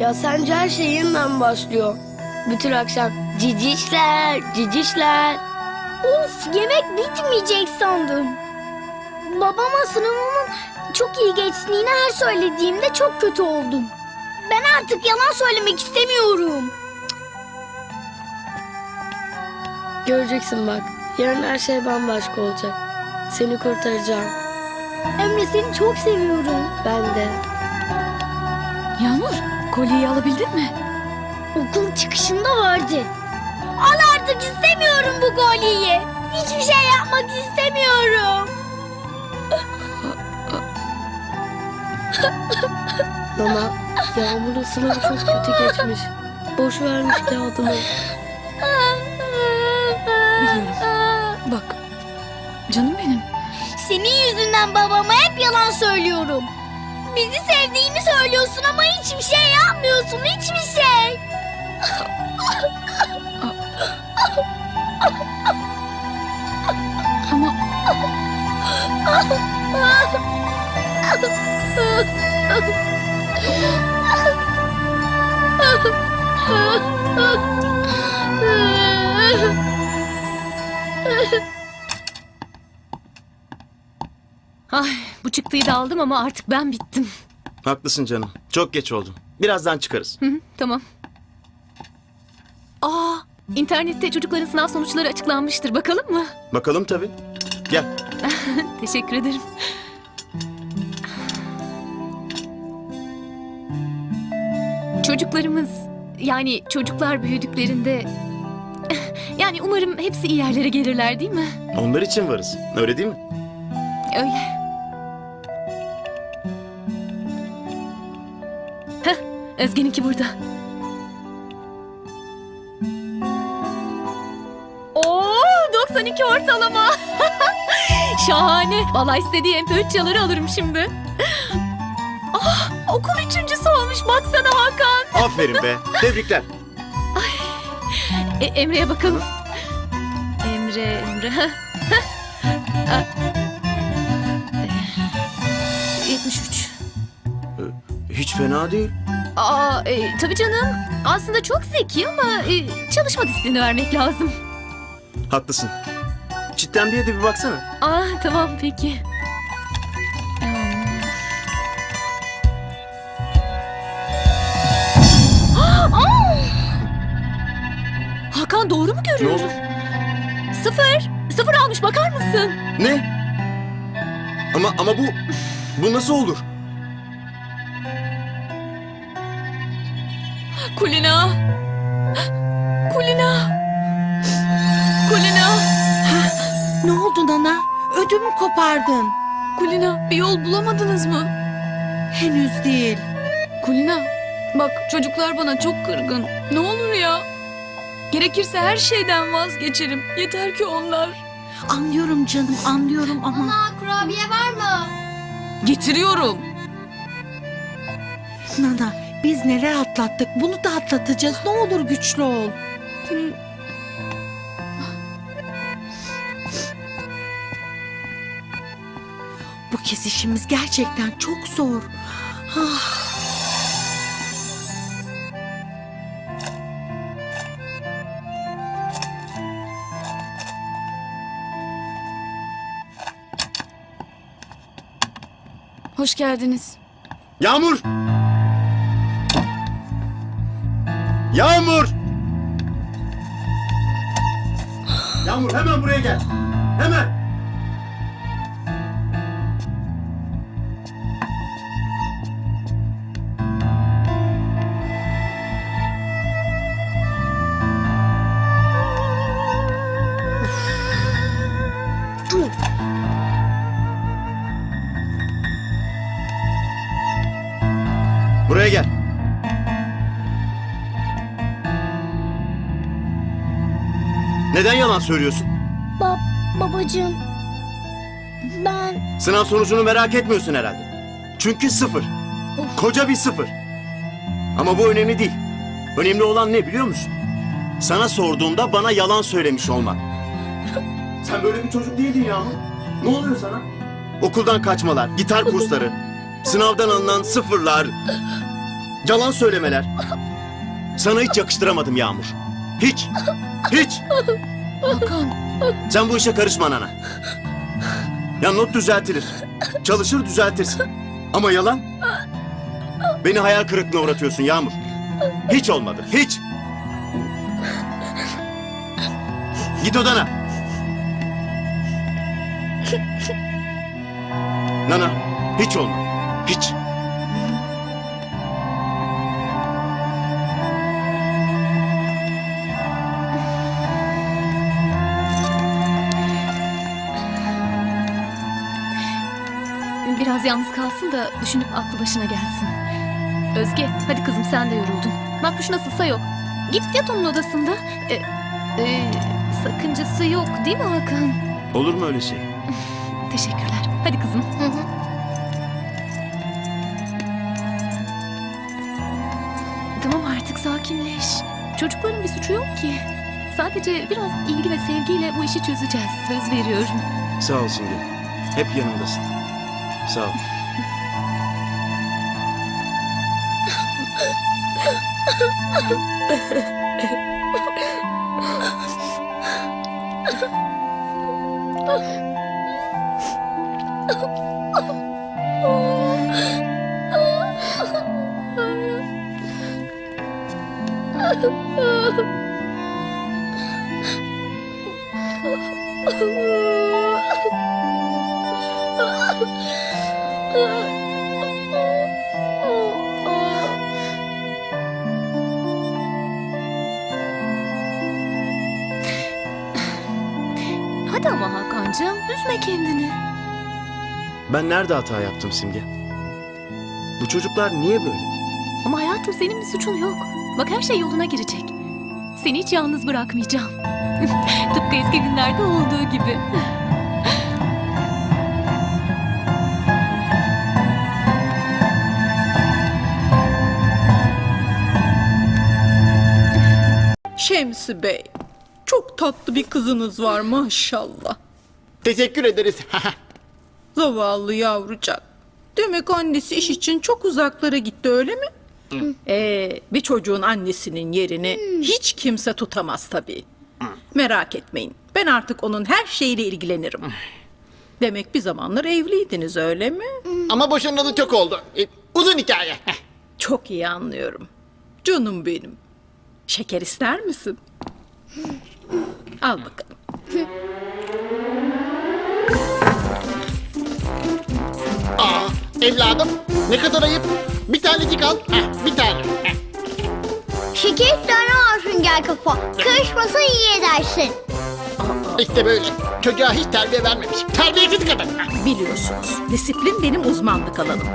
Ya sence her şey yeniden başlıyor. Bütün akşam cicişler, cicişler. Of yemek bitmeyecek sandım. Babama sınavımın çok iyi geçtiğini her söylediğimde çok kötü oldum. Ben artık yalan söylemek istemiyorum. Göreceksin bak. Yarın her şey bambaşka olacak. Seni kurtaracağım. Emre seni çok seviyorum. Ben de. Kolyeyi alabildin mi? Okul çıkışında vardı. Al artık istemiyorum bu kolyeyi. Hiçbir şey yapmak istemiyorum. Nana, Yağmur'un sınavı çok kötü geçmiş. Boş vermiş kağıdını. Biliyorum. Bak, canım benim. Senin yüzünden babama hep yalan söylüyorum. Bizi sevdiğini söylüyorsun ama hiçbir şey yapmıyorsun, hiçbir şey. Ama Ay bu çıktıyı da aldım ama artık ben bittim. Haklısın canım. Çok geç oldu. Birazdan çıkarız. Hı hı, tamam. Aa, internette çocukların sınav sonuçları açıklanmıştır. Bakalım mı? Bakalım tabii. Gel. Teşekkür ederim. Çocuklarımız yani çocuklar büyüdüklerinde yani umarım hepsi iyi yerlere gelirler değil mi? Onlar için varız. Öyle değil mi? Öyle. Özge'ninki burada. Oo, 92 ortalama. Şahane. Vallahi istediği MP3 çaları alırım şimdi. Ah, okul üçüncüsü olmuş. Baksana Hakan. Aferin be. Tebrikler. E, Emre'ye bakalım. Emre, Emre. Heh, heh. Ah. E, 73. Hiç fena değil. Aa, e, tabii canım. Aslında çok zeki ama e, çalışma disiplini vermek lazım. Haklısın. Çitlenbiye de bir baksana. Aa, tamam peki. Aa! Hakan doğru mu Ne görüyorum? oldu? Sıfır. Sıfır almış bakar mısın? Ne? Ama ama bu bu nasıl olur? Kulina. Kulina. Kulina. Ne oldu Nana? Ödümü kopardın. Kulina bir yol bulamadınız mı? Henüz değil. Kulina, bak çocuklar bana çok kırgın. Ne olur ya. Gerekirse her şeyden vazgeçerim. Yeter ki onlar. Anlıyorum canım anlıyorum ama kurabiye var mı? Getiriyorum. Nana biz neler atlattık bunu da atlatacağız. Ne olur güçlü ol. Bu kez işimiz gerçekten çok zor. Ah. Hoş geldiniz. Yağmur! Yağmur! Yağmur hemen buraya gel. Hemen. Neden yalan söylüyorsun? Bab babacığım. Ben Sınav sonucunu merak etmiyorsun herhalde. Çünkü sıfır. Koca bir sıfır. Ama bu önemli değil. Önemli olan ne biliyor musun? Sana sorduğumda bana yalan söylemiş olman. Sen böyle bir çocuk değildin ya. Ne oluyor sana? Okuldan kaçmalar, gitar kursları, sınavdan alınan sıfırlar. yalan söylemeler. Sana hiç yakıştıramadım Yağmur. Hiç. Hiç. Hakan. Sen bu işe karışma Nana. Ya not düzeltilir. Çalışır düzeltirsin. Ama yalan. Beni hayal kırıklığına uğratıyorsun Yağmur. Hiç olmadı. Hiç. Git odana. Nana, hiç olmadı. Hiç. Biraz yalnız kalsın da düşünüp aklı başına gelsin. Özge hadi kızım sen de yoruldun. Bak duş nasılsa yok. Git yat onun odasında. E, e, sakıncası yok değil mi Hakan? Olur mu öyle şey? Teşekkürler. Hadi kızım. Tamam artık sakinleş. Çocukların bir suçu yok ki. Sadece biraz ilgi ve sevgiyle bu işi çözeceğiz. Söz veriyorum. Sağ ol Simge. Hep yanımdasın. Sağ Hadi ama Hakan'cığım üzme kendini. Ben nerede hata yaptım Simge? Bu çocuklar niye böyle? Ama hayatım senin bir suçun yok. Bak her şey yoluna girecek. Seni hiç yalnız bırakmayacağım. Tıpkı eski günlerde olduğu gibi. Şemsi Bey, çok tatlı bir kızınız var maşallah. Teşekkür ederiz. Zavallı yavrucak. Demek annesi iş için çok uzaklara gitti öyle mi? Ee, bir çocuğun annesinin yerini hiç kimse tutamaz tabii. Merak etmeyin. Ben artık onun her şeyiyle ilgilenirim. Demek bir zamanlar evliydiniz öyle mi? Ama boşanalı çok oldu. E, uzun hikaye. Çok iyi anlıyorum. Canım benim. Şeker ister misin? Al bakalım. Aa, evladım ne kadar ayıp. Bir tanecik al. Heh, bir tane. Heh. Şeker tane olsun gel kafa. Karışmasa iyi edersin. İşte böyle. Çocuğa hiç terbiye vermemiş. Terbiyesiz kadın. Heh. Biliyorsunuz disiplin benim uzmanlık alanım.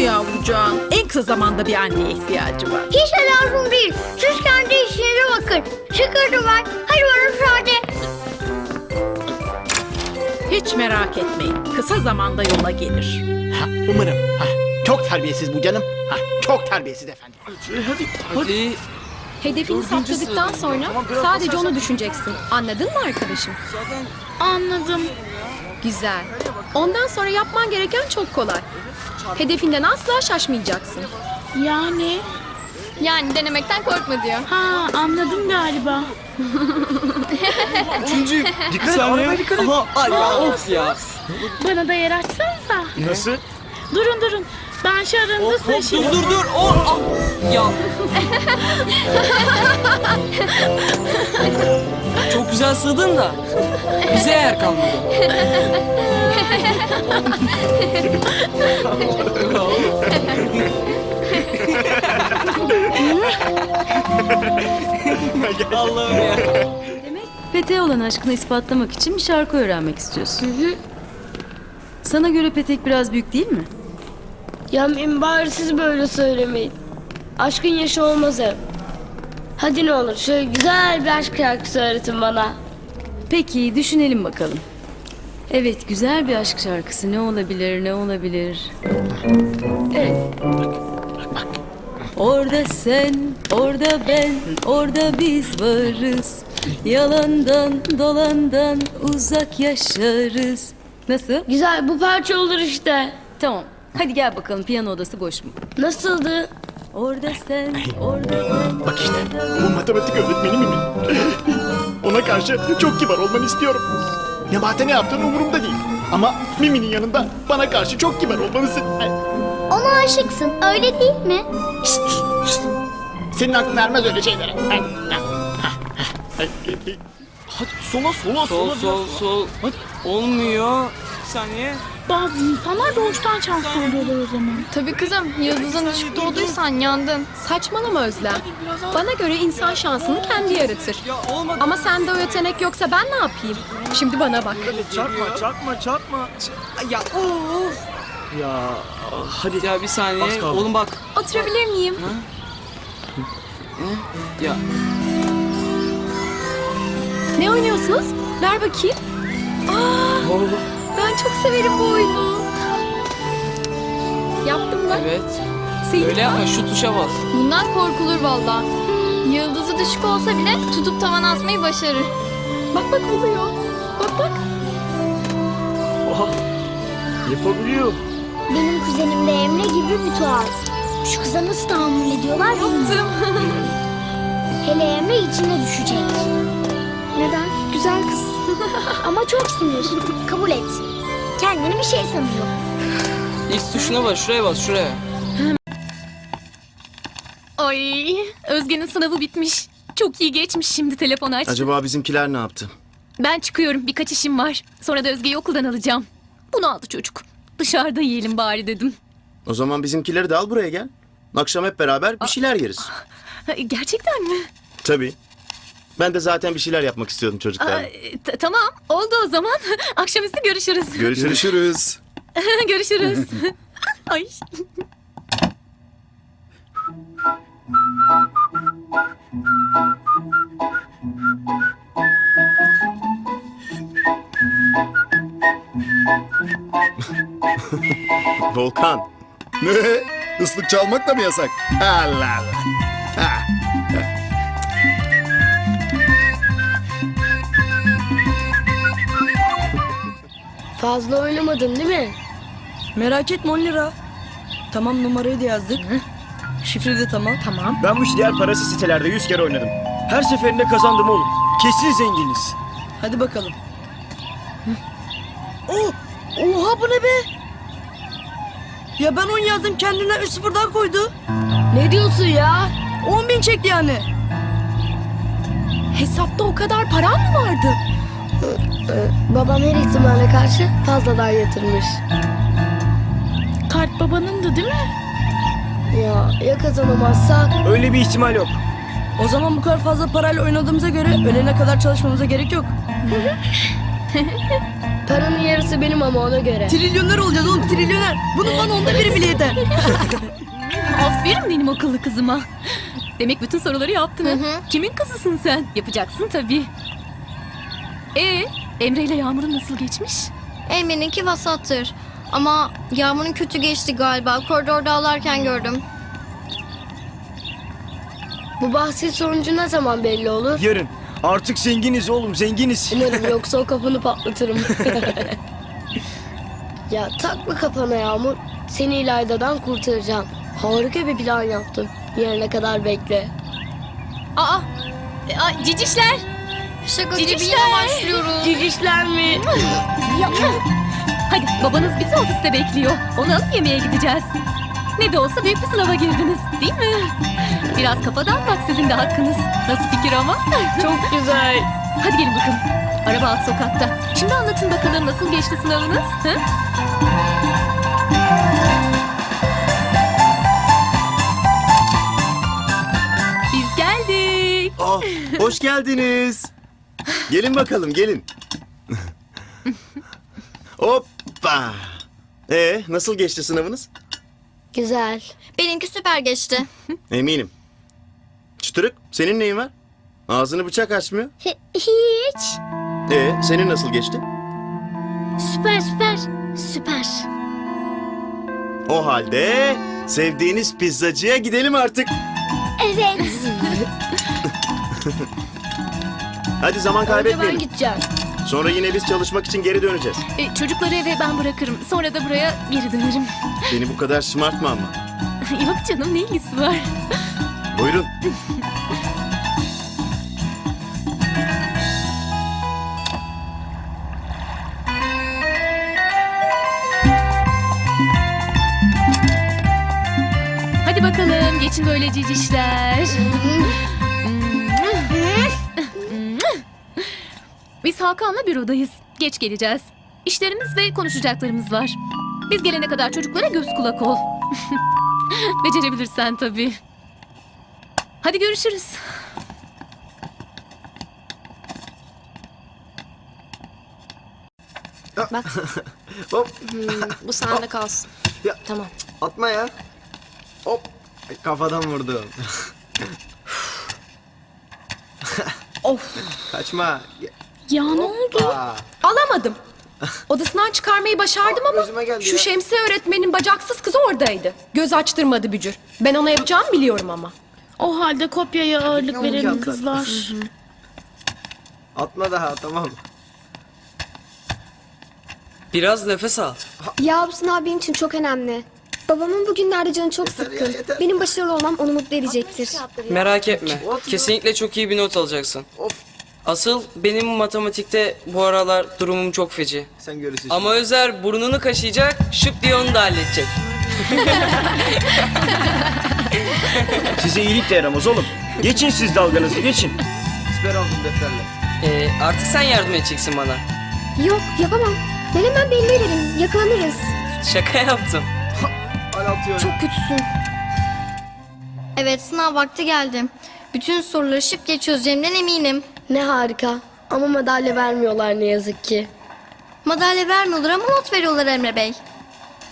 Bu yavrucağın en kısa zamanda bir anneye ihtiyacı var. Hiç de lazım değil. Siz kendi işinize bakın. Çıkardım ben. Hadi bana müsaade. Hiç merak etmeyin. Kısa zamanda yola gelir. Ha, umarım. Ha, çok terbiyesiz bu canım. Ha, çok terbiyesiz efendim. Hadi. Hedefini saptadıktan sonra sadece onu düşüneceksin. Anladın mı arkadaşım? Anladım. Güzel. Ondan sonra yapman gereken çok kolay. Hedefinden asla şaşmayacaksın. Yani? Yani denemekten korkma diyor. Ha anladım galiba. Üçüncü. Dikkat et arabaya dikkat et. Aha, ay ya of ya. Bana da yer açsanıza. Nasıl? Durun durun. Ben şu aranızda Hop hop dur dur dur. Oh, ah. Ya. Çok güzel sığdın da. Bize yer kalmadı. Allah'ım ya. Petek'e olan aşkını ispatlamak için bir şarkı öğrenmek istiyorsun. Sana göre Petek biraz büyük değil mi? Ya bari siz böyle söylemeyin. Aşkın yaşı olmaz hep. Hadi ne olur şöyle güzel bir aşk şarkısı öğretin bana. Peki düşünelim bakalım. Evet güzel bir aşk şarkısı ne olabilir ne olabilir? Orada sen, orada ben, orada biz varız. Yalandan dolandan uzak yaşarız. Nasıl? Güzel bu parça olur işte. Tamam. Hadi gel bakalım piyano odası boş mu? Nasıldı? Orada sen, orada ben. Bak işte bu matematik öğretmeni Mimi. Ona karşı çok kibar olmanı istiyorum. Nebate ne yaptığın umurumda değil. Ama Mimi'nin yanında bana karşı çok kibar olmalısın. Ona aşıksın öyle değil mi? Senin aklın ermez öyle şeylere. Hadi sola sola sol sol sol. Hadi. Olmuyor. Bir saniye. Bazı insanlar doğuştan şanslı oluyorlar o zaman. Tabii kızım, yıldızın düşüp doğduysan yandın. Saçmalama Özlem. Bana göre insan şansını kendi yaratır. Ama sende o yetenek yoksa ben ne yapayım? Şimdi bana bak. Çarpma çarpma çarpma. Ya of. Ya hadi. Ya bir saniye. Oğlum bak. Oturabilir miyim? Ya Ne oynuyorsunuz? Ver bakayım. Aa, Oh, ben çok severim bu oyunu. Yaptım mı? evet. Senin Öyle yapma şu tuşa bas. Bundan korkulur valla. Yıldızı düşük olsa bile tutup tavana asmayı başarır. Bak bak oluyor. Bak bak. Oha. Yapabiliyor. Benim kuzenim de Emre gibi bir tuhaf. Şu kıza nasıl tahammül ediyorlar bilmiyorum. Hele Emre içine düşecek. Neden? Ama çok sinir. Kabul et. Kendini bir şey sanıyor. X tuşuna bas. Şuraya bas. Şuraya. Ay Özge'nin sınavı bitmiş. Çok iyi geçmiş şimdi telefon aç. Acaba bizimkiler ne yaptı? Ben çıkıyorum birkaç işim var. Sonra da Özge'yi okuldan alacağım. Bunu aldı çocuk. Dışarıda yiyelim bari dedim. O zaman bizimkileri de al buraya gel. Akşam hep beraber bir şeyler yeriz. Gerçekten mi? Tabii. Ben de zaten bir şeyler yapmak istiyordum Aa, t- tamam oldu o zaman. Akşamüstü görüşürüz. Görüşürüz. görüşürüz. Ay. Volkan. Ne? Islık çalmak da mı yasak? Allah Allah. Fazla oynamadın değil mi? Merak etme 10 lira. Tamam numarayı da yazdık. Şifre de tamam. Tamam. Ben bu diğer parası sitelerde yüz kere oynadım. Her seferinde kazandım oğlum. Kesin zenginiz. Hadi bakalım. Oh! Oha bu ne be? Ya ben 10 yazdım kendine 3 sıfır daha koydu. Ne diyorsun ya? 10 bin çekti yani. Hesapta o kadar param mı vardı? Babam her ihtimale karşı fazladan yatırmış. Kart babanındı değil mi? Ya ya kazanamazsak? Öyle bir ihtimal yok. O zaman bu kadar fazla parayla oynadığımıza göre ölene kadar çalışmamıza gerek yok. Paranın yarısı benim ama ona göre. Trilyoner olacağız oğlum trilyoner. Bunun bana onda biri bile yeter. Aferin benim akıllı kızıma. Demek bütün soruları yaptın ha? Kimin kızısın sen? Yapacaksın tabii. Ee, Emre ile Yağmur'un nasıl geçmiş? Emre'ninki vasattır. Ama Yağmur'un kötü geçti galiba. Koridorda ağlarken gördüm. Bu bahsin sonucu ne zaman belli olur? Yarın. Artık zenginiz oğlum zenginiz. Umarım yoksa o kafanı patlatırım. ya takma kafana Yağmur. Seni İlayda'dan kurtaracağım. Harika bir plan yaptım. Yarına kadar bekle. Aa, e, aa cicişler. Şaka gibi yine başlıyoruz. Cicişler mi? Hadi babanız bizi ofiste bekliyor. Onu alıp yemeğe gideceğiz. Ne de olsa büyük bir sınava girdiniz değil mi? Biraz kafa dağıtmak sizin de hakkınız. Nasıl fikir ama? Çok güzel. Hadi gelin bakalım. Araba alt sokakta. Şimdi anlatın bakalım nasıl geçti sınavınız? Hı? Biz geldik. Oh, hoş geldiniz. Gelin bakalım gelin. Hoppa. Ee, nasıl geçti sınavınız? Güzel. Benimki süper geçti. Eminim. Çıtırık, senin neyin var? Ağzını bıçak açmıyor. Hi- hiç. Ee, senin nasıl geçti? Süper süper. Süper. O halde sevdiğiniz pizzacıya gidelim artık. Evet. Hadi zaman Önce ben kaybetmeyelim. gideceğim. Sonra yine biz çalışmak için geri döneceğiz. E, çocukları eve ben bırakırım. Sonra da buraya geri dönerim. Beni bu kadar şımartma ama. Yok canım ne ilgisi var? Buyurun. Hadi bakalım geçin böyle cicişler. Biz Hakan'la bürodayız. Geç geleceğiz. İşlerimiz ve konuşacaklarımız var. Biz gelene kadar çocuklara göz kulak ol. Becerebilirsen tabii. Hadi görüşürüz. Hop. Bu sende kalsın. Ya. Tamam. Atma ya. Hop. Kafadan vurdum. Of. Kaçma. Ya ne oldu? Alamadım. Odasından çıkarmayı başardım ama gözüme geldi şu ya. şemsiye öğretmenin bacaksız kızı oradaydı. Göz açtırmadı bücür. Ben ona yapacağımı biliyorum ama. O halde kopyaya ağırlık Yamuk verelim yaptı. kızlar. atma daha tamam. Biraz nefes al. Ya bu sınav benim için çok önemli. Babamın bugünlerde canı çok Yeter ya, sıkkın. yeter. Benim başarılı olmam onu mutlu edecektir. Merak etme. Kesinlikle çok iyi bir not alacaksın. Of. Asıl benim matematikte bu aralar durumum çok feci. Sen görürsün. Ama Özer burnunu kaşıyacak, şıp diye onu da halledecek. Size iyilik de yaramaz oğlum. Geçin siz dalganızı geçin. Siper aldım defterle. Ee, artık sen yardım edeceksin bana. Yok yapamam. Ben hemen belli ederim. Yakalanırız. Şaka yaptım. Al. Çok kötüsün. Evet sınav vakti geldi. Bütün soruları şıp diye çözeceğimden eminim. Ne harika. Ama madalya vermiyorlar ne yazık ki. Madalya vermiyorlar ama not veriyorlar Emre Bey.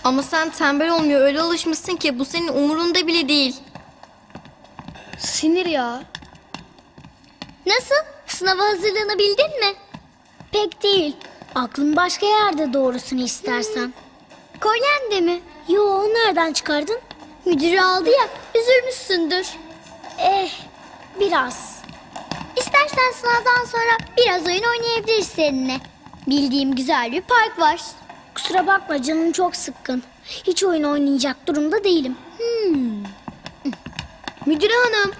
Ama sen tembel olmuyor öyle alışmışsın ki bu senin umurunda bile değil. Sinir ya. Nasıl? Sınava hazırlanabildin mi? Pek değil. Aklım başka yerde doğrusunu istersen. Kolyen de mi? Yo nereden çıkardın? Müdürü aldı ya üzülmüşsündür. Eh biraz. İstersen sınavdan sonra biraz oyun oynayabiliriz seninle. Bildiğim güzel bir park var. Kusura bakma canım çok sıkkın. Hiç oyun oynayacak durumda değilim. Hmm. Müdüre hanım.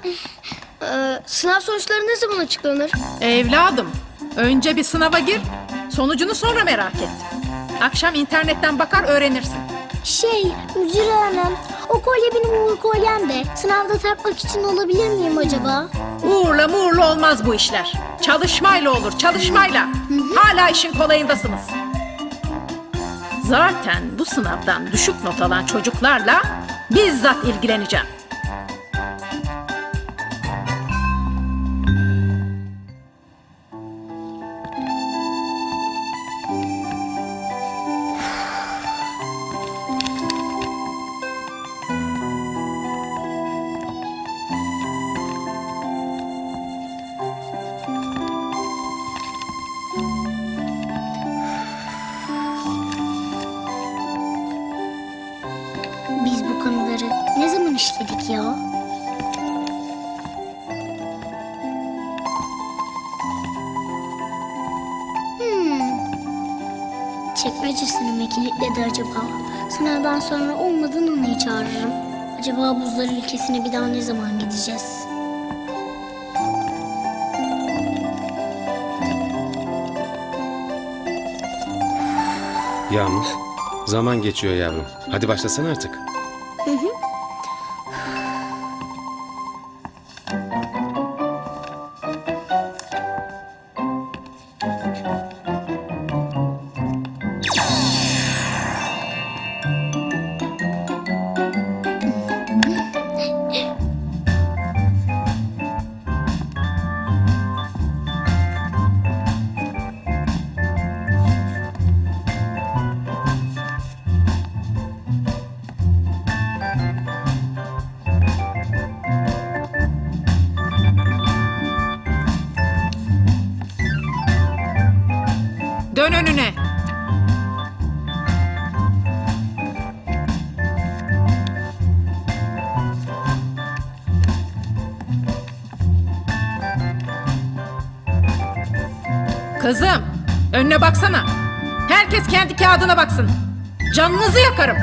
Ee, sınav sonuçları ne zaman açıklanır? Evladım, önce bir sınava gir, sonucunu sonra merak et. Akşam internetten bakar öğrenirsin. Şey, müdür hanım, o kolye benim uğur kolyem de. Sınavda takmak için olabilir miyim acaba? Uğurla muğurla olmaz bu işler. Çalışmayla olur, çalışmayla. Hala işin kolayındasınız. Zaten bu sınavdan düşük not alan çocuklarla bizzat ilgileneceğim. Acaba buzlar ülkesine bir daha ne zaman gideceğiz? Yağmur, zaman geçiyor yavrum. Hadi başlasana artık. Dön Kızım, Önüne baksana. Herkes kendi kağıdına baksın. Canınızı yakarım.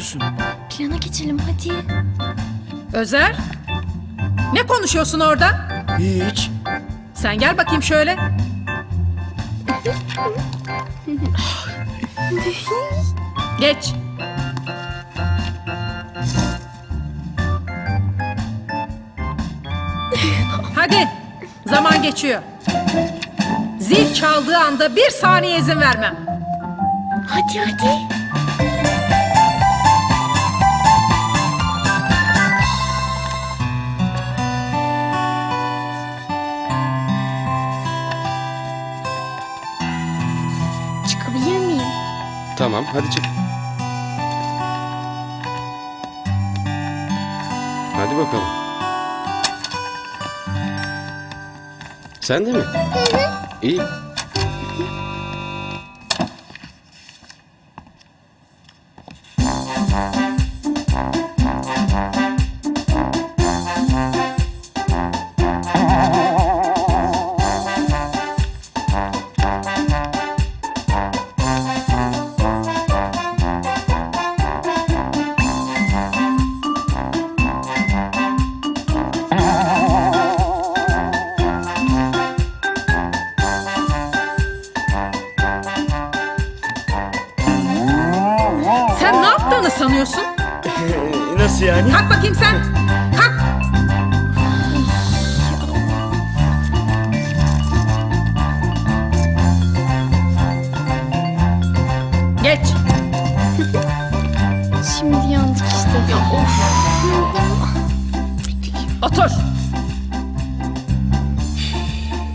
Diyorsun? Plana geçelim hadi. Özer. Ne konuşuyorsun orada? Hiç. Sen gel bakayım şöyle. Geç. Hadi. Zaman geçiyor. Zil çaldığı anda bir saniye izin vermem. Hadi hadi. Tamam hadi çık. Hadi bakalım. Sen de mi? İyi. Sen ne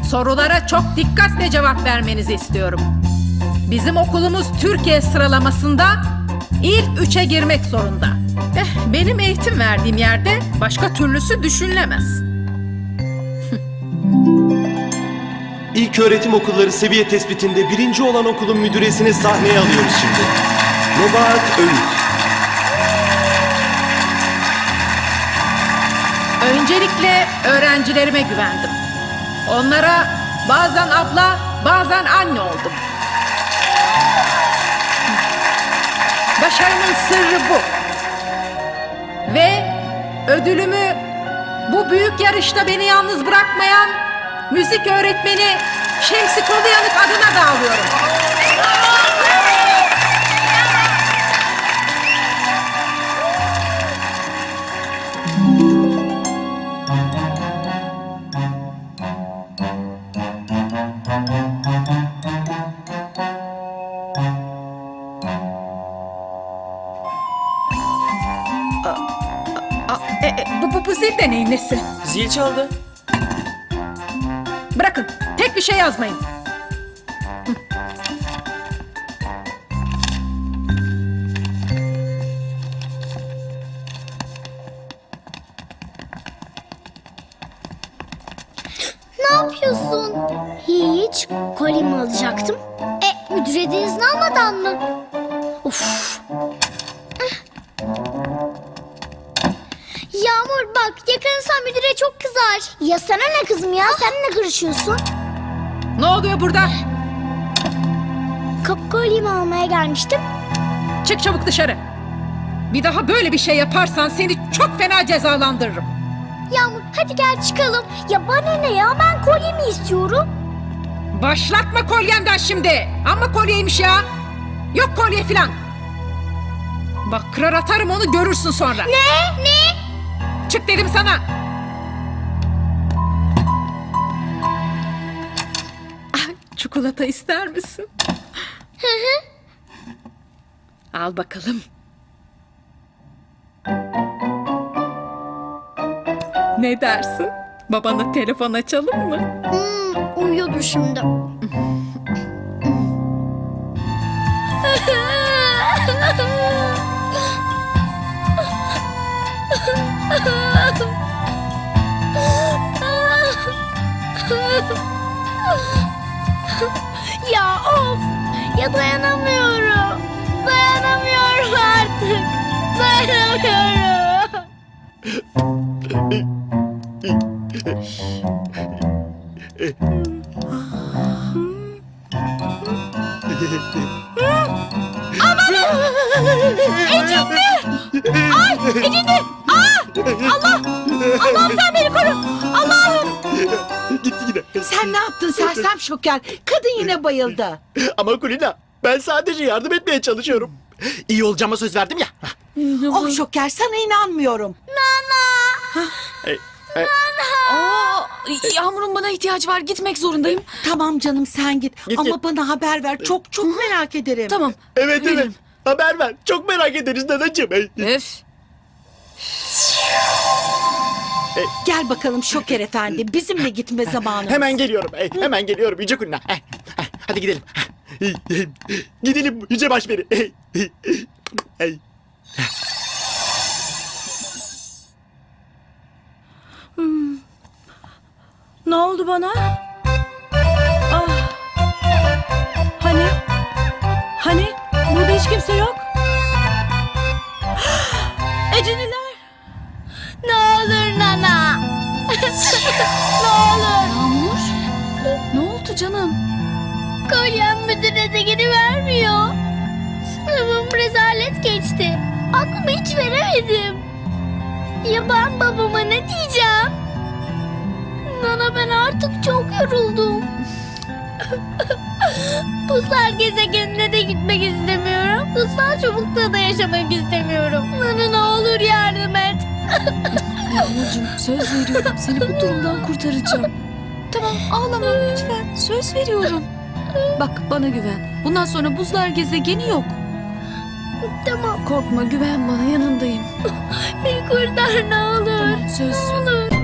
Sorulara çok dikkatle cevap vermenizi istiyorum. Bizim okulumuz Türkiye sıralamasında ilk üçe girmek zorunda. Eh, benim eğitim verdiğim yerde başka türlüsü düşünülemez. İlk öğretim okulları seviye tespitinde birinci olan okulun müdüresini sahneye alıyoruz şimdi. Nebahat Öğüt. Öncelikle öğrencilerime güvendim. Onlara bazen abla, bazen anne oldum. Başarımın sırrı bu. Ve ödülümü bu büyük yarışta beni yalnız bırakmayan müzik öğretmeni Şemsi Koluyanık adına da alıyorum. Zil çaldı. Bırakın. Tek bir şey yazmayın. Yağmur bak yakalanırsan müdüre çok kızar. Ya sana ne kızım ya? Sen ne karışıyorsun? Ne oluyor burada? Kapı kolyemi almaya gelmiştim. Çık çabuk dışarı. Bir daha böyle bir şey yaparsan seni çok fena cezalandırırım. Yağmur hadi gel çıkalım. Ya bana ne ya? Ben kolyemi istiyorum. Başlatma kolyenden şimdi. Ama kolyeymiş ya. Yok kolye filan. Bak kırar atarım onu görürsün sonra. Ne? Ne? Çık dedim sana. Ah, Çikolata ister misin? Hı hı. Al bakalım. Ne dersin? Babana telefon açalım mı? Hmm, uyuyordur şimdi. Ya dayanamıyorum. Dayanamıyorum artık. Dayanamıyorum. Ecindi! Ay Ecindi! Aa! Allah! Allah'ım sen beni koru! Allah'ım! Gitti yine. Sen ne yaptın sersem şoker? Yine bayıldı. Ama Kulina ben sadece yardım etmeye çalışıyorum. İyi olacağıma söz verdim ya. oh şoker sana inanmıyorum. Hey, hey. Aa, Yağmur'un bana ihtiyacı var. Gitmek zorundayım. Tamam canım sen git. Git, Ama git. bana haber ver. Çok çok merak ederim. Tamam. Evet evet. Haber ver. Çok merak ederiz nanacığım. Öf. Gel bakalım şoker efendi. Bizimle gitme zamanı. Hemen geliyorum. Hey, hemen geliyorum Yüce Kulina. Hadi gidelim. Gidelim Yüce Başperi. Hey, hey. Ne oldu bana? Ah. Hani? Hani? Burada hiç kimse yok. Eceniler. Ne olur Nana. ne olur. Yağmur. Ne oldu canım? Kolyem müdüre de geri vermiyor. Sınavım rezalet geçti. Aklımı hiç veremedim. Ya ben babama ne diyeceğim? Nana ben artık çok yoruldum. Buzlar gezegenine de gitmek istemiyorum. Kutsal çubukta da yaşamak istemiyorum. Nana ne olur yardım et. Yağmurcuğum söz veriyorum. Seni bu durumdan kurtaracağım. Tamam ağlama lütfen. Söz veriyorum. Bak bana güven. Bundan sonra buzlar gezegeni yok. Tamam Korkma güven bana yanındayım. beni kurtar ne olur. Söz. Ne olur.